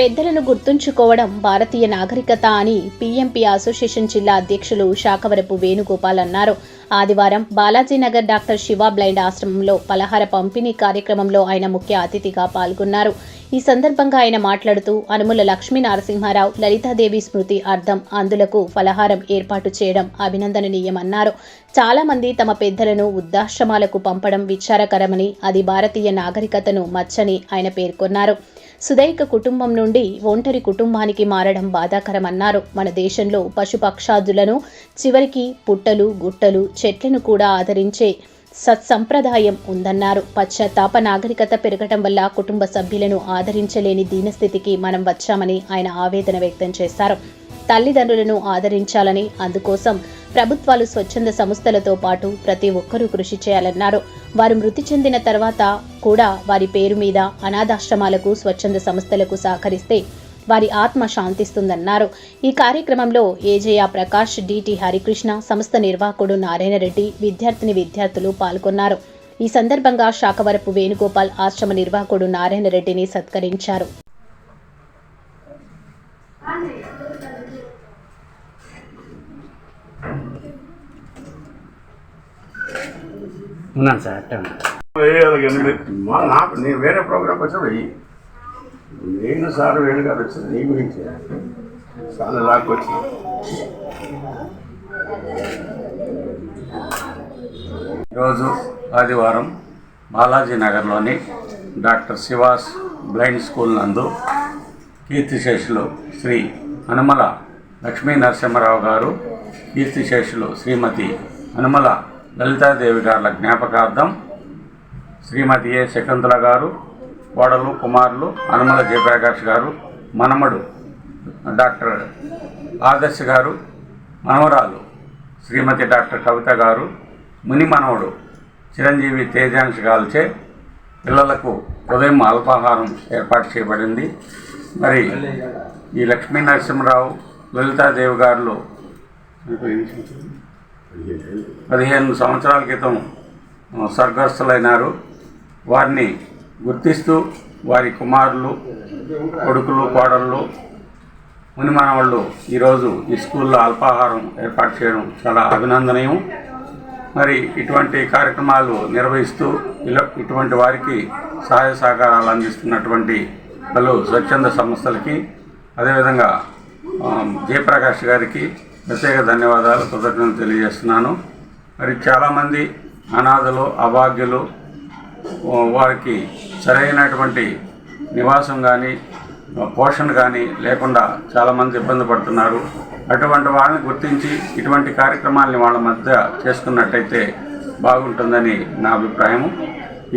పెద్దలను గుర్తుంచుకోవడం భారతీయ నాగరికత అని పీఎంపీ అసోసియేషన్ జిల్లా అధ్యక్షులు శాఖవరపు వేణుగోపాల్ అన్నారు. ఆదివారం బాలాజీనగర్ డాక్టర్ శివ బ్లైండ్ ఆశ్రమంలో పలహార పంపిణీ కార్యక్రమంలో ఆయన ముఖ్య అతిథిగా పాల్గొన్నారు. ఈ సందర్భంగా ఆయన మాట్లాడుతూ అనుముల లక్ష్మీ నరసింహారావు లలితాదేవి స్మృతి అర్థం అందులకు ఫలహారం ఏర్పాటు చేయడం అభినందనీయమన్నారు చాలా మంది తమ పెద్దలను వృద్ధాశ్రమాలకు పంపడం విచారకరమని అది భారతీయ నాగరికతను మచ్చని ఆయన పేర్కొన్నారు. సుదైక కుటుంబం నుండి ఒంటరి కుటుంబానికి మారడం బాధాకరమన్నారు. మన దేశంలో పశుపక్షాదులను చివరికి పుట్టలు గుట్టలు చెట్లను కూడా ఆదరించే సత్సంప్రదాయం ఉందన్నారు. పశ్చాత్తాప నాగరికత పెరగటం వల్ల కుటుంబ సభ్యులను ఆదరించలేని దీనస్థితికి మనం వచ్చామని ఆయన ఆవేదన వ్యక్తం చేశారు. తల్లిదండ్రులను ఆదరించాలని అందుకోసం ప్రభుత్వాలు స్వచ్ఛంద సంస్థలతో పాటు ప్రతి ఒక్కరూ కృషి చేయాలన్నారు. వారు మృతి చెందిన తర్వాత కూడా వారి పేరు మీద అనాథాశ్రమాలకు స్వచ్ఛంద సంస్థలకు సహకరిస్తే వారి ఆత్మ శాంతిస్తుందన్నారు. ఈ కార్యక్రమంలో ఏజేయ ప్రకాష్ డిటి హరికృష్ణ సంస్థ నిర్వాహకుడు నారాయణ రెడ్డి విద్యార్థిని విద్యార్థులు పాల్గొన్నారు. ఈ సందర్భంగా శాఖవరపు వేణుగోపాల్ ఆశ్రమ నిర్వాహకుడు నారాయణ రెడ్డిని సత్కరించారు. ఉన్నాను సార్ అట్టే నాకు నేను వేరే ప్రోగ్రామ్కి వచ్చి వెయ్యి నేను సార్ వేణు గారు వచ్చింది నీ గురించి సార్ లాక్కొచ్చి ఈరోజు ఆదివారం బాలాజీ నగర్లోని డాక్టర్ శివాస్ బ్లైండ్ స్కూల్ నందు కీర్తిశేషులు శ్రీ హనుమల లక్ష్మీ నరసింహారావు గారు కీర్తిశేషులు శ్రీమతి హనుమల లలితాదేవి గారుల జ్ఞాపకార్థం శ్రీమతి ఏ శకుంతల గారు కోడలు కుమారులు హనుమల జయప్రకాష్ గారు మనమడు డాక్టర్ ఆదర్శ్ గారు మనవరాలు శ్రీమతి డాక్టర్ కవిత గారు ముని మనవడు చిరంజీవి తేజాంశ్ గాల్చే పిల్లలకు ఉదయం అల్పాహారం ఏర్పాటు చేయబడింది. మరి ఈ లక్ష్మీ నరసింహరావు లలితాదేవి గారిలో పదిహేను సంవత్సరాల క్రితం స్వర్గస్థులైనారు. వారిని గుర్తిస్తూ వారి కుమారులు కొడుకులు కోడళ్ళు మునిమానవాళ్ళు ఈరోజు ఈ స్కూల్లో అల్పాహారం ఏర్పాటు చేయడం చాలా అభినందనీయం. మరి ఇటువంటి కార్యక్రమాలు నిర్వహిస్తూ ఇలా ఇటువంటి వారికి సహాయ సహకారాలు అందిస్తున్నటువంటి పలు స్వచ్ఛంద సంస్థలకి అదేవిధంగా జయప్రకాష్ గారికి ప్రత్యేక ధన్యవాదాలు కృతజ్ఞతలు తెలియజేస్తున్నాను. మరి చాలామంది అనాథలు అభాగ్యులు వారికి సరైనటువంటి నివాసం కానీ పోషణ కానీ లేకుండా చాలామంది ఇబ్బంది పడుతున్నారు. అటువంటి వాళ్ళని గుర్తించి ఇటువంటి కార్యక్రమాలని వాళ్ళ మధ్య చేసుకున్నట్టయితే బాగుంటుందని నా అభిప్రాయము.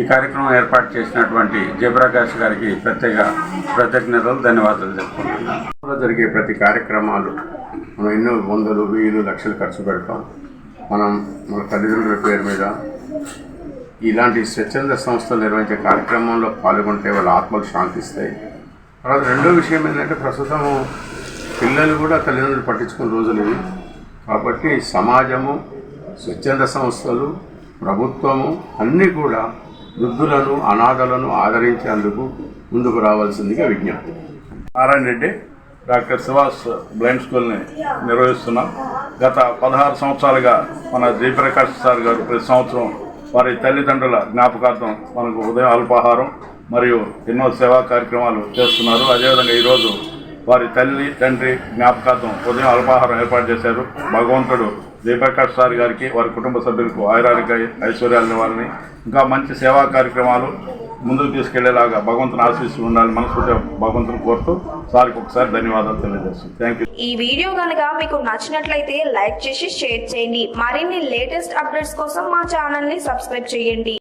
ఈ కార్యక్రమం ఏర్పాటు చేసినటువంటి జయప్రకాష్ గారికి ప్రత్యేక కృతజ్ఞతలు ధన్యవాదాలు చెప్పుకుంటున్నాను జరిగే ప్రతి కార్యక్రమాలు మనం ఎన్నో వందలు వేలు లక్షలు ఖర్చు పెడతాం. మనం మన తల్లిదండ్రుల పేరు మీద ఇలాంటి స్వచ్ఛంద సంస్థలు నిర్వహించే కార్యక్రమంలో పాల్గొంటే వాళ్ళ ఆత్మలు శాంతిస్తాయి. తర్వాత రెండో విషయం ఏంటంటే ప్రస్తుతం పిల్లలు కూడా తల్లిదండ్రులు పట్టించుకున్న రోజులు ఇవి. కాబట్టి సమాజము స్వచ్ఛంద సంస్థలు ప్రభుత్వము అన్నీ కూడా వృద్ధులను అనాథలను ఆదరించేందుకు ముందుకు రావాల్సిందిగా విజ్ఞప్తి. నారాయణ రెడ్డి డాక్టర్ సుభాష్ బ్లైండ్ స్కూల్ని నిర్వహిస్తున్నాం. గత పదహారు సంవత్సరాలుగా మన జయప్రకాష్ సార్ గారు ప్రతి సంవత్సరం వారి తల్లిదండ్రుల జ్ఞాపకార్థం మనకు ఉదయం అల్పాహారం మరియు ఎన్నో సేవా కార్యక్రమాలు చేస్తున్నారు. అదేవిధంగా ఈరోజు వారి తల్లి తండ్రి జ్ఞాపకార్థం ఉదయం అల్పాహారం ఏర్పాటు చేశారు. భగవంతుడు జయప్రకాష్ సార్ గారికి వారి కుటుంబ సభ్యులకు ఆయురారోగ్య ఐశ్వర్యాలని వారిని ఇంకా మంచి సేవా కార్యక్రమాలు ముందుకు తీసుకెళ్ళేలాగా భగవంతుని ఆశీస్సులు ఉండాలని మనస్ఫూర్తిగా భగవంతుని కోరుతూ సార్కి ఒకసారి ధన్యవాదాలు తెలియజేస్తాను థ్యాంక్ యూ ఈ వీడియో కనుక మీకు నచ్చినట్లయితే లైక్ చేసి షేర్ చేయండి. మరిన్ని లేటెస్ట్ అప్డేట్స్ కోసం మా ఛానల్ని సబ్స్క్రైబ్ చేయండి.